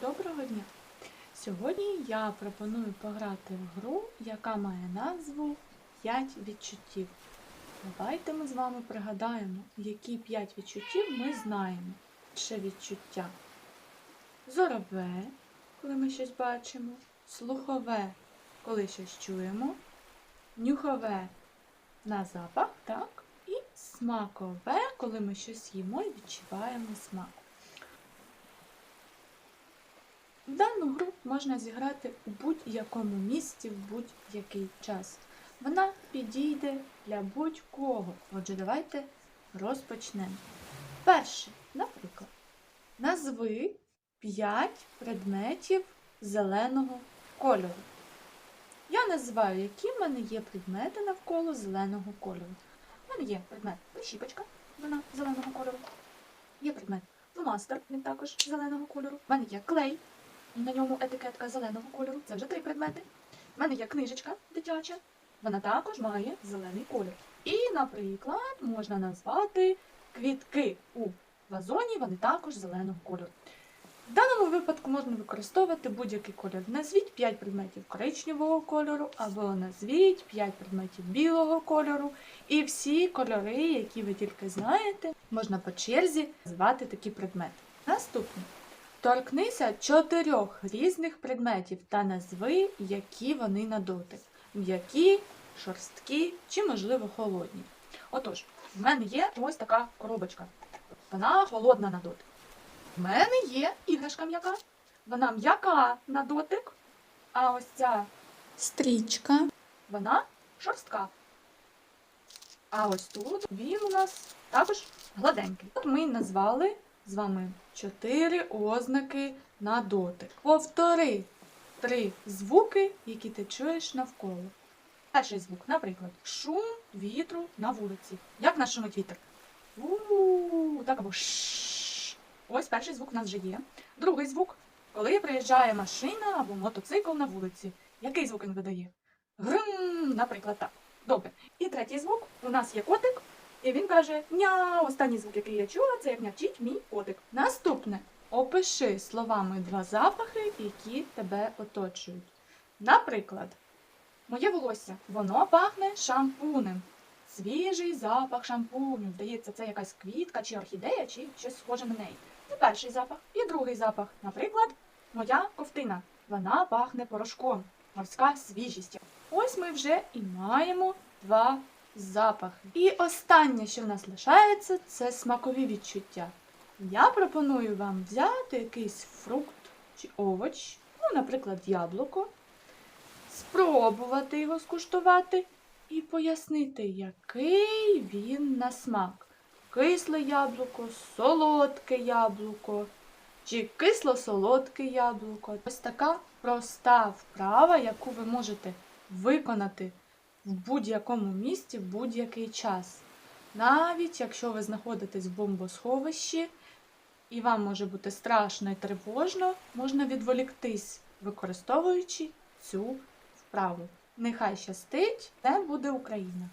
Доброго дня! Сьогодні я пропоную пограти в гру, яка має назву 5 відчуттів. Давайте ми з вами пригадаємо, які 5 відчуттів ми знаємо. Перше відчуття зорове, коли ми щось бачимо, слухове, коли щось чуємо, нюхове на запах, так? І смакове, коли ми щось їмо і відчуваємо смак. В дану гру можна зіграти у будь-якому місці в будь-який час. Вона підійде для будь-кого. Отже, давайте розпочнемо. Перше, наприклад, назви 5 предметів зеленого кольору. Я називаю, які в мене є предмети навколо зеленого кольору. У мене є предмет прищіпочка, вона зеленого кольору. Є предмет фломастер, він також зеленого кольору. У мене є клей, на ньому етикетка зеленого кольору. Це вже три предмети. У мене є книжечка дитяча, вона також має зелений колір. І, наприклад, можна назвати квітки у вазоні, вони також зеленого кольору. В даному випадку можна використовувати будь-який кольор. Назвіть 5 предметів коричневого кольору, або назвіть 5 предметів білого кольору. І всі кольори, які ви тільки знаєте, можна по черзі звати такі предмети. Наступне. Торкнися чотирьох різних предметів та назви, які вони на дотик. М'які, шорсткі чи, можливо, холодні. Отож, в мене є ось така коробочка. Вона холодна на дотик. В мене є іграшка м'яка. Вона м'яка на дотик. А ось ця Стрічка. вона шорстка. А ось тут він у нас також гладенький. От ми назвали з вами чотири ознаки на дотик. Повтори три звуки, які ти чуєш навколо. Перший звук, наприклад, шум вітру на вулиці. Як нас шумить вітер? У-у-у, так або шш. Ось перший звук у нас вже є. Другий звук, коли приїжджає машина або мотоцикл на вулиці. Який звук він видає? Грим, наприклад, так. Добре. І третій звук у нас є котик, і він каже ня. Останній звук, який я чула, це як нявчить мій котик. Наступне. Опиши словами два запахи, які тебе оточують. Наприклад, моє волосся, воно пахне шампунем. Свіжий запах шампуню. Здається, це якась квітка чи орхідея, чи щось схоже на неї. Це перший запах. І другий запах. Наприклад, моя ковтина. Вона пахне порошком. Морська свіжість. Ось ми вже і маємо два запахи. І останнє, що в нас лишається, це смакові відчуття. Я пропоную вам взяти якийсь фрукт чи овоч, ну, наприклад, яблуко, спробувати його скуштувати і пояснити, який він на смак. Кисле яблуко, солодке яблуко чи кисло-солодке яблуко. Ось така проста вправа, яку ви можете виконати в будь-якому місці в будь-який час. Навіть якщо ви знаходитесь в бомбосховищі, і вам може бути страшно і тривожно, можна відволіктись, використовуючи цю вправу. Нехай щастить, це буде Україна!